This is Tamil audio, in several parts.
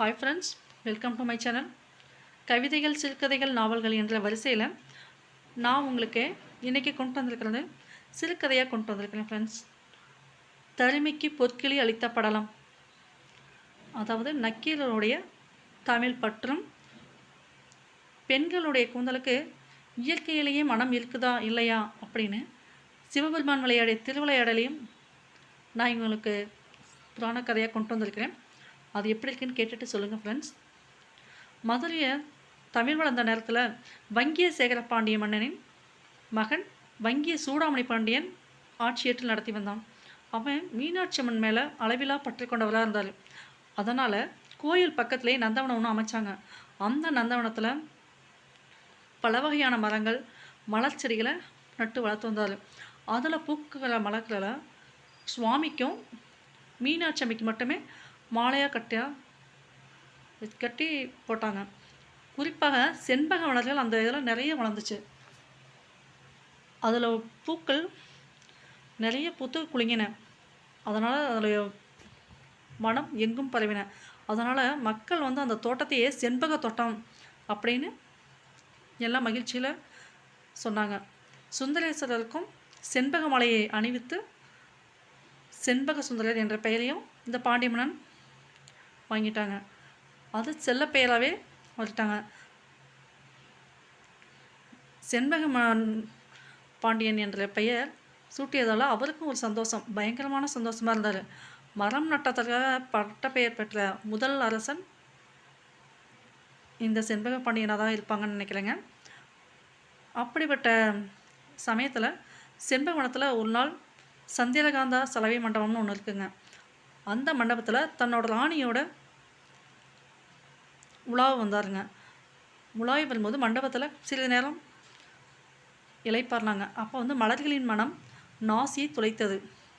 Hi friends welcome to my channel கவிதைகள் சிறுகதைகள் நாவல்கள் என்ற வரிசையில் நான் உங்களுக்கு இன்றைக்கி கொண்டு வந்திருக்கிறது சிறுகதையாக கொண்டு வந்திருக்கிறேன் ஃப்ரெண்ட்ஸ் தருமிக்கு பொற்கிளி அளித்த படலம். அதாவது நக்கீரனுடைய தமிழ் பற்றும் பெண்களுடைய கூந்தலுக்கு இயற்கையிலேயே மனம் இருக்குதா இல்லையா அப்படின்னு சிவபெருமான் விளையாடிய திருவிளையாடலையும் நான் உங்களுக்கு புராண கதையாக கொண்டு வந்திருக்கிறேன். அது எப்படி இருக்குன்னு கேட்டுட்டு சொல்லுங்கள் ஃப்ரெண்ட்ஸ் மதுரையை தமிழ் வளர்ந்த நேரத்தில் வங்கிய சேகர பாண்டிய மன்னனின் மகன் வங்கிய சூடாமணி பாண்டியன் ஆட்சியேற்றில் நடத்தி வந்தான். அவன் மீனாட்சி அம்மன் மேலே அளவிலா பற்று கொண்டவராக இருந்தார். அதனால் கோயில் பக்கத்துலேயே நந்தவனம் ஒன்று அமைச்சாங்க. அந்த நந்தவனத்தில் பல வகையான மரங்கள் மலர் செடிகளை நட்டு வளர்த்து வந்தார். அதில் பூக்கிற மலர்களை சுவாமிக்கும் மீனாட்சி அம்மைக்கு மட்டுமே மாலையாக கட்டியா? கட்டி போட்டாங்க. குறிப்பாக செண்பக மலர்கள் அந்த இதில் நிறைய வளர்ந்துச்சு. அதில் பூக்கள் நிறைய பூத்து குலுங்கின. அதனால் அதில் மனம் எங்கும் பரவின. அதனால் மக்கள் வந்து அந்த தோட்டத்தையே செண்பக தோட்டம் அப்படின்னு எல்லாம் மகிழ்ச்சியில் சொன்னாங்க. சுந்தரேஸ்வரருக்கும் செண்பக மலையை அணிவித்து செண்பக சுந்தரர் என்ற பெயரையும் இந்த பாண்டியமனன் வாங்கிட்டாங்க. அது செல்ல பெயராகவே வச்சுட்டாங்க செண்பகமன் பாண்டியன் என்ற பெயர் சூட்டியதால் அவருக்கும் ஒரு சந்தோஷம். பயங்கரமான சந்தோஷமாக இருந்தார். மரம் நட்டதற்காக பட்ட பெயர் பெற்ற முதல் அரசன் இந்த செண்பக பாண்டியனாக தான் இருப்பாங்கன்னு நினைக்கிறேங்க. அப்படிப்பட்ட சமயத்தில் செண்பகவனத்தில் ஒரு நாள் சந்திரகாந்தா சலவை மண்டபம்னு ஒன்று இருக்குங்க. அந்த மண்டபத்தில் தன்னோட ராணியோட உலாவு வந்தாருங்க. உலாவி வரும்போது மண்டபத்தில் சிறிது நேரம் இலைப்பார்னாங்க அப்போ வந்து மலர்களின் மனம் நாசியை துளைத்தது.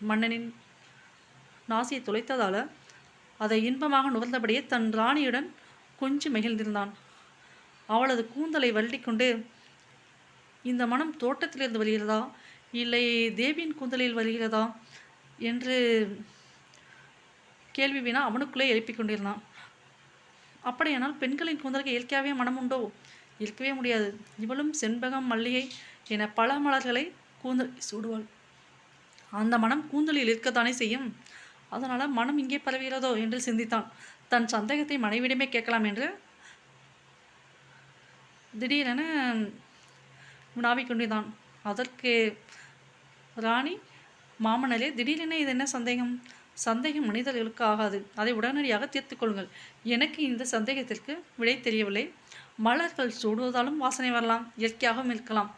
மன்னனின் நாசியை துளைத்ததால் அதை இன்பமாக நுகர்ந்தபடியே தன் ராணியுடன் கொஞ்சம் மகிழ்ந்திருந்தான். அவளது கூந்தலை வருடிக்கொண்டு இந்த மனம் தோட்டத்திலிருந்து வருகிறதா? இல்லை தேவியின் கூந்தலில் வருகிறதா? என்று கேள்வி வீணா அவனுக்குள்ளே எழுப்பிக் கொண்டிருந்தான். அப்படியானால் பெண்களின் கூந்தலுக்கு இயற்கையாகவே மனம் உண்டோ இருக்கவே முடியாது. இவளும் செண்பகம் மல்லிகை என பல மலர்களை கூந்தல் சூடுவாள். அந்த மனம் கூந்தலில் இருக்கத்தானே செய்யும்? அதனால் மனம் இங்கே பரவுகிறதோ என்று சிந்தித்தான். தன் சந்தேகத்தை மனைவிடமே கேட்கலாம் என்று திடீரென வினாவிக்கொண்டிருந்தான் அதற்கு ராணி மாமனரே திடீரென இது என்ன சந்தேகம்? சந்தேகம் மனிதர்களுக்கு ஆகாது அதை உடனடியாக தீர்த்து கொள்ளுங்கள். எனக்கு இந்த சந்தேகத்திற்கு விடை தெரியவில்லை. மலர்கள் சூடுவதாலும் வாசனை வரலாம் இயற்கையாகவும் இருக்கலாம்.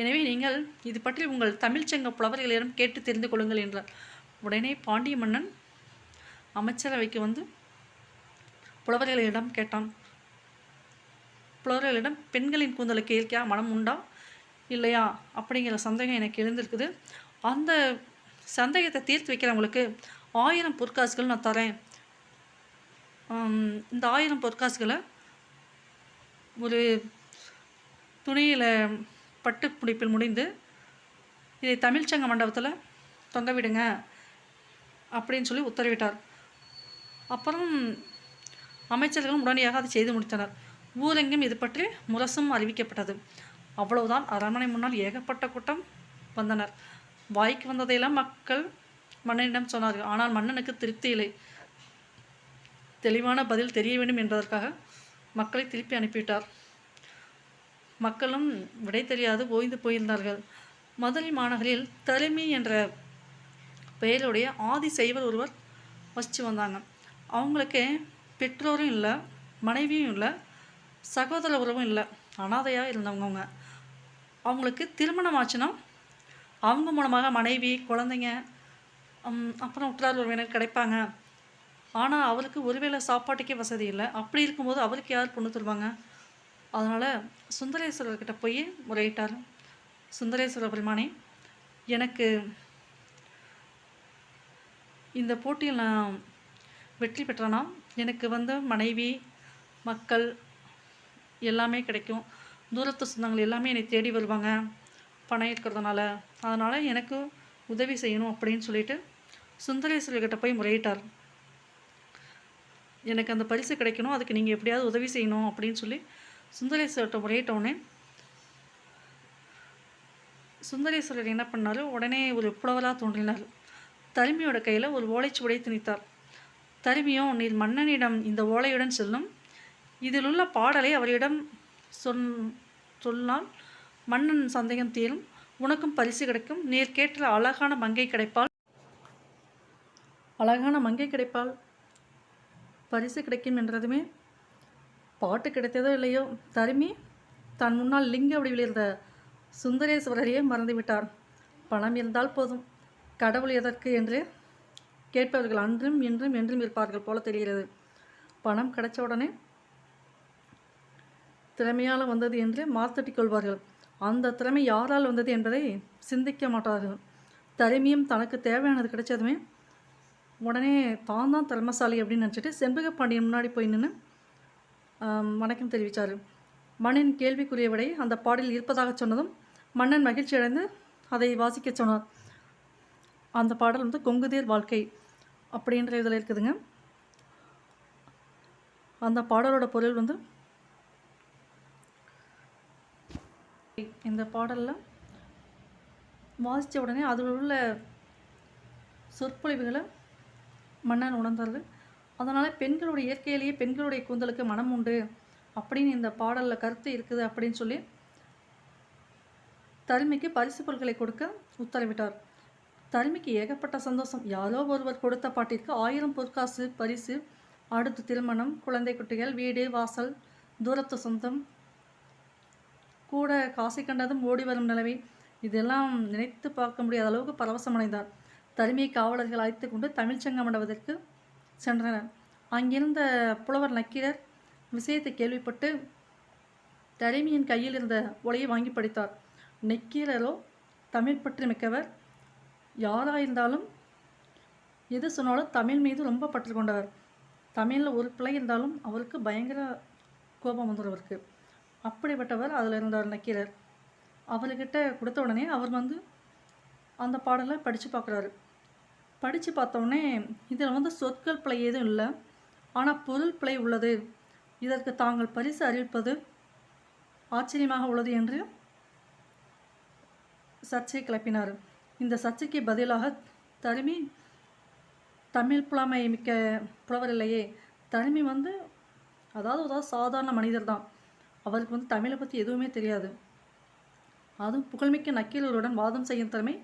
எனவே நீங்கள் இது பற்றி உங்கள் தமிழ்ச்சங்க புலவர்களிடம் கேட்டு தெரிந்து கொள்ளுங்கள் என்றார். உடனே பாண்டிய மன்னன் அமைச்சரவைக்கு வந்து புலவர்களிடம் கேட்டான். புலவர்களிடம் பெண்களின் கூந்தலுக்கு இயற்கையாக மனம் உண்டா? இல்லையா? அப்படிங்கிற சந்தேகம் எனக்கு எழுந்திருக்குது. அந்த சந்தேகத்தை தீர்த்து வைக்கிறவங்களுக்கு ஆயிரம் பொற்காசுகள் நான் தரேன். இந்த ஆயிரம் பொற்காசுகளை ஒரு துணியில் பட்டு பிடிப்பில் முடிந்து இதை தமிழ்ச்சங்க மண்டபத்தில் தொங்க விடுங்க அப்படின்னு சொல்லி உத்தரவிட்டார். அப்புறம் அமைச்சர்களும் உடனடியாக அதை செய்து முடித்தனர். ஊரெங்கும் இது பற்றி முரசும் அறிவிக்கப்பட்டது. அவ்வளவுதான். அரண்மனை முன்னால் ஏகப்பட்ட கூட்டம் வந்தனர். வாய்க்கு வந்ததையெல்லாம் மக்கள் மன்னனிடம் சொன்னார்கள். ஆனால் மன்னனுக்கு திருப்தி இல்லை. தெளிவான பதில் தெரிய வேண்டும் என்பதற்காக மக்களை திருப்பி அனுப்பிவிட்டார். மக்களும் விடை தெரியாது ஓய்ந்து போயிருந்தார்கள். மதுரை மாநகரில் தருமி என்ற பெயருடைய ஆதி செய்வர் ஒருவர் வசித்து வந்தாங்க. அவங்களுக்கு பெற்றோரும் இல்லை மனைவியும் இல்லை சகோதர உறவும் இல்லை அனாதையாக இருந்தவங்க அவங்க. அவங்களுக்கு திருமணம் ஆச்சுன்னா அவங்க மூலமாக மனைவி குழந்தைங்க அப்புறம் உற்றார் உறவினர் கிடைப்பாங்க. ஆனால் அவருக்கு ஒருவேளை சாப்பாட்டுக்கே வசதி இல்லை. அப்படி இருக்கும்போது அவருக்கு யார் பொண்ணு தருவாங்க? அதனால் சுந்தரேஸ்வரர்கிட்ட போய் முறையிட்டார். சுந்தரேஸ்வர பெருமானே எனக்கு இந்த போட்டியில் நான் வெற்றி பெற்றேன்னா எனக்கு வந்து மனைவி மக்கள் எல்லாமே கிடைக்கும். தூரத்து சொந்தங்கள் எல்லாமே என்னை தேடி வருவாங்க. பணம் இருக்கிறதுனால. அதனால் எனக்கு உதவி செய்யணும் அப்படின்னு சொல்லிட்டு சுந்தரேஸ்வரர்கிட்ட போய் முறையிட்டார். எனக்கு அந்த பரிசு கிடைக்கணும் அதுக்கு நீங்கள் எப்படியாவது உதவி செய்யணும் அப்படின்னு சொல்லி சுந்தரேஸ்வர்கிட்ட முறையிட்டவுடனே சுந்தரேஸ்வரர் என்ன பண்ணார்? உடனே ஒரு புலவராக தோன்றினார். தருமியோட கையில் ஒரு ஓலைச்சுவடை திணித்தார். தருமியோ நீர் மன்னனிடம் இந்த ஓலையுடன் செல்லும். இதில் உள்ள பாடலை அவரிடம் சொன் சொன்னால் மன்னன் சந்தேகம் தீரும். உனக்கும் பரிசு கிடைக்கும். நீர் கேட்ட அழகான மங்கை கிடைப்பால் அழகான மங்கை கிடைப்பால் பரிசு கிடைக்கும் என்றதுமே பாட்டு கிடைத்ததோ இல்லையோ தருமி தன் முன்னால் லிங்க வடிவில் இருந்த சுந்தரேஸ்வரரையே மறந்துவிட்டார். பணம் இருந்தால் போதும். கடவுள் எதற்கு என்று கேட்பவர்கள் அன்றும் இன்றும் என்றும் இருப்பார்கள் போல தெரிகிறது. பணம் கிடைச்ச உடனே திறமையால் வந்தது என்று மாத்தட்டிக் கொள்வார்கள். அந்த திறமை யாரால் வந்தது என்பதை சிந்திக்க மாட்டார்கள். தருமியும் தனக்கு தேவையானது கிடைச்சதுமே உடனே தான் தான் தலைமசாலி அப்படின்னு நினச்சிட்டு செண்பக பாண்டியன் முன்னாடி போய் நின்று வணக்கம் தெரிவித்தார் மன்னன் கேள்விக்குரிய விடை அந்த பாடலில் இருப்பதாக சொன்னதும் மன்னன் மகிழ்ச்சி அடைந்து அதை வாசிக்க சொன்னார். அந்த பாடல் வந்து கொங்குதேர் வாழ்க்கை அப்படின்ற இதில் இருக்குதுங்க. அந்த பாடலோட பொருள் வந்து இந்த பாடலில் வாசித்த உடனே அதில் உள்ள சொற்பொழிவுகளை மன்னன் உணர்ந்தாரு அதனால் பெண்களுடைய இயற்கையிலேயே பெண்களுடைய கூந்தலுக்கு மனம் உண்டு. அப்படின்னு இந்த பாடலில் கருத்து இருக்குது அப்படின்னு சொல்லி தருமிக்கு பரிசு பொருட்களை கொடுக்க உத்தரவிட்டார். தருமிக்கு ஏகப்பட்ட சந்தோஷம். யாரோ ஒருவர் கொடுத்த பாட்டிற்கு ஆயிரம் பொற்காசு பரிசு அடுத்து திருமணம் குழந்தை குட்டிகள் வீடு வாசல் தூரத்து சொந்தம் கூட காசை கண்டதும் ஓடி வரும் நிலவை. இதெல்லாம் நினைத்து பார்க்க முடியாத அளவுக்கு பரவசமடைந்தார். தனிமை காவலர்கள் அழைத்து கொண்டு தமிழ்ச்சங்க மண்டபத்திற்கு சென்றனர். அங்கிருந்த புலவர் நக்கீரர் விஷயத்தை கேள்விப்பட்டு தலைமையின் கையில் இருந்த ஒலையை வாங்கி படித்தார். நக்கீரரோ தமிழ் பற்றி மிக்கவர் யாராயிருந்தாலும் எது சொன்னாலும் தமிழ் மீது ரொம்ப பற்று கொண்டவர். தமிழில் ஒரு பிள்ளை இருந்தாலும் அவருக்கு பயங்கர கோபம் வந்துடும் அவருக்கு. அப்படிப்பட்டவர் அதில் இருந்தார் நக்கீரர். அவர்கிட்ட கொடுத்த உடனே அவர் வந்து அந்த பாடலை படித்து பார்க்குறாரு. படித்து பார்த்தோன்னே இதில் வந்து சொற்கள் பிழை எதுவும் இல்லை. ஆனால் பொருள் பிழை உள்ளது. இதற்கு தாங்கள் பரிசு அறிவிப்பது ஆச்சரியமாக உள்ளது என்று சர்ச்சை கிளப்பினார். இந்த சர்ச்சைக்கு பதிலாக தருமி தமிழ் புலமை மிக்க புலவர் இல்லையே. தருமி வந்து அதாவது அதாவது சாதாரண மனிதர் தான். அவருக்கு வந்து தமிழை பற்றி எதுவுமே தெரியாது. அதுவும் புகழ்மிக்க நக்கீரர்களுடன் வாதம் செய்யும் திறமை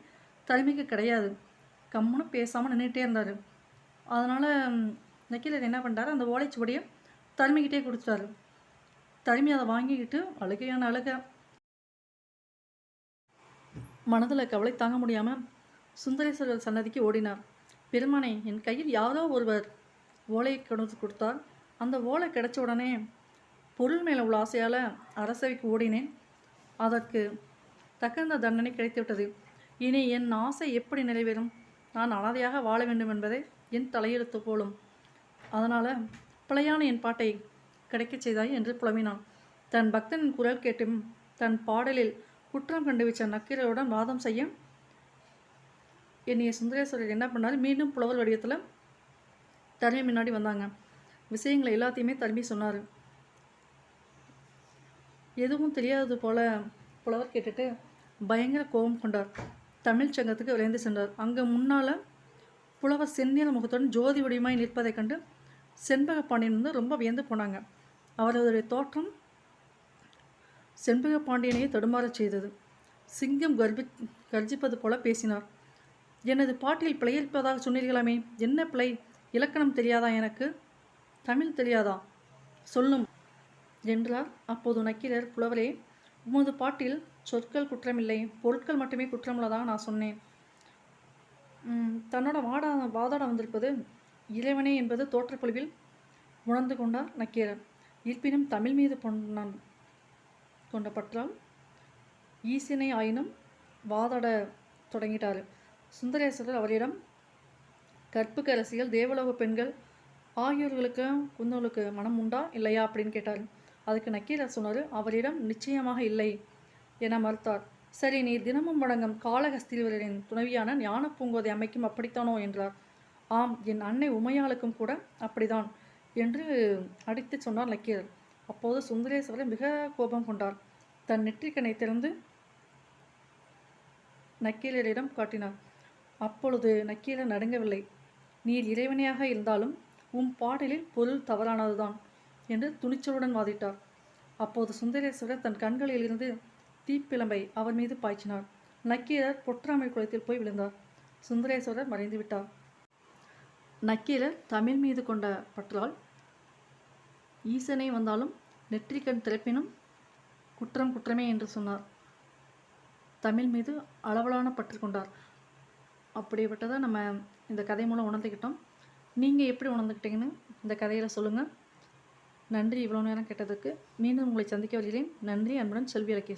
தருமிக்கு கிடையாது. கம்முன்னு பேசாமல் நின்றுட்டே இருந்தார். அதனால் நக்கீலர் என்ன பண்ணிட்டாரு அந்த ஓலைச்சுவடியை தருமிக்கிட்டே கொடுத்துட்டாரு. தருமி அதை வாங்கிக்கிட்டு அழுகையான அழுக. மனதில் கவலை தாங்க முடியாமல் சுந்தரேஸ்வரர் சன்னதிக்கு ஓடினார். பெருமானே என் கையில் யாரோ ஒருவர் ஓலையை கொண்டு கொடுத்தார். அந்த ஓலை கிடைச்ச உடனே பொருள் மேலே உள்ள ஆசையால் அரசவைக்கு ஓடினேன். அதற்கு தகுந்த தண்டனை கிடைத்துவிட்டது. இனி என் ஆசை எப்படி நிறைவேறும்? நான் அனாதையாக வாழ வேண்டும் என்பதை என் தலையெழுத்து போலும். அதனால் பிழையான என் பாட்டை கிடைக்கச் செய்தாய் என்று புலம்பினான். தன் பக்தனின் குரல் கேட்டும் தன் பாடலில் குற்றம் கண்டுவிச்ச நக்கீரருடன் வாதம் செய்ய என்னைய சுந்தரேஸ்வரர் என்ன பண்ணார்? மீண்டும் புலவர் வடிவத்தில் தருமி முன்னாடி வந்தாங்க. விஷயங்களை எல்லாத்தையுமே தருமி சொன்னார். எதுவும் தெரியாதது போல புலவர் கேட்டுட்டு பயங்கர கோபம் கொண்டார். தமிழ்ச்சங்கத்துக்கு சங்கத்துக்கு விரைந்து சென்றார். அங்கே முன்னால் புலவர் செந்நிற முகத்துடன் ஜோதி வடிவமாய் நிற்பதைக் கண்டு செண்பக பாண்டியன் வந்து ரொம்ப வியந்து போனாங்க. அவரதுடைய தோற்றம் செண்பக பாண்டியனையே தடுமாறச் செய்தது. சிங்கம் கர்ப்பி கர்ஜிப்பது போல பேசினார். எனது பாட்டில் பிழை இருப்பதாக சொன்னீர்களாமே என்ன பிழை? இலக்கணம் தெரியாதா எனக்கு? தமிழ் தெரியாதா? சொல்லும் என்றார். அப்போது நக்கீரர் புலவரே உமது பாட்டில் சொற்கள் குற்றமில்லை. பொருட்கள் மட்டுமே குற்றமுள்ளதாக நான் சொன்னேன். தன்னோட வாடா வாதாட வந்திருப்பது இறைவனே என்பது தோற்றப்பொழிவில் உணர்ந்து கொண்டார் நக்கீரர் இருப்பினும் தமிழ் மீது பொன்னான் கொண்ட பற்றால் ஈசினை ஆயினும் வாதாட தொடங்கிட்டார். சுந்தரேஸ்வரர் அவரிடம் கற்புக்கு அரசியல் தேவலோக பெண்கள் ஆகியோர்களுக்கு குந்தவளுக்கு மனம் உண்டா இல்லையா அப்படின்னு கேட்டார். அதுக்கு நக்கீரர் சொன்னார் அவரிடம் நிச்சயமாக இல்லை. என மறுத்தார். சரி நீ தினமும் வழங்கும் காளஹஸ்தீஸ்வரரின் துணைவியான ஞான பூங்கோதை அமைக்கும் அப்படித்தானோ என்றார். ஆம் என் அன்னை உமையாளுக்கும் கூட அப்படிதான் என்று அடித்து சொன்னார் நக்கீரர். அப்போது சுந்தரேஸ்வரர் மிக கோபம் கொண்டார். தன் நெற்றிக்கனை திறந்து நக்கீரரிடம் காட்டினார். அப்பொழுது நக்கீரர் நடுங்கவில்லை. நீர் இறைவனையாக இருந்தாலும் உம் பாடலில் பொருள் தவறானதுதான் என்று துணிச்சலுடன் வாதிட்டார். அப்போது சுந்தரேஸ்வரர் தன் கண்களில் தீப்பிளம்பை தீப்பிழம்பை அவர் மீது பாய்ச்சினார். நக்கீரர் பொற்றாமை குளத்தில் போய் விழுந்தார். சுந்தரேஸ்வரர் மறைந்து விட்டார் நக்கீரர் தமிழ் மீது கொண்ட பற்றால் ஈசனை வந்தாலும் நெற்றிக்கண் திறப்பினும் குற்றம் குற்றமே என்று சொன்னார். தமிழ் மீது அளவலான பற்று கொண்டார். அப்படிப்பட்டதை நம்ம இந்த கதை மூலம் உணர்ந்துக்கிட்டோம் நீங்கள் எப்படி உணர்ந்துக்கிட்டீங்கன்னு இந்த கதையில் சொல்லுங்கள் நன்றி இவ்வளோ நேரம் கேட்டதுக்கு. மீண்டும் உங்களை சந்திக்க வருகிறேன் நன்றி அன்புடன் செல்வி ரகேஷ்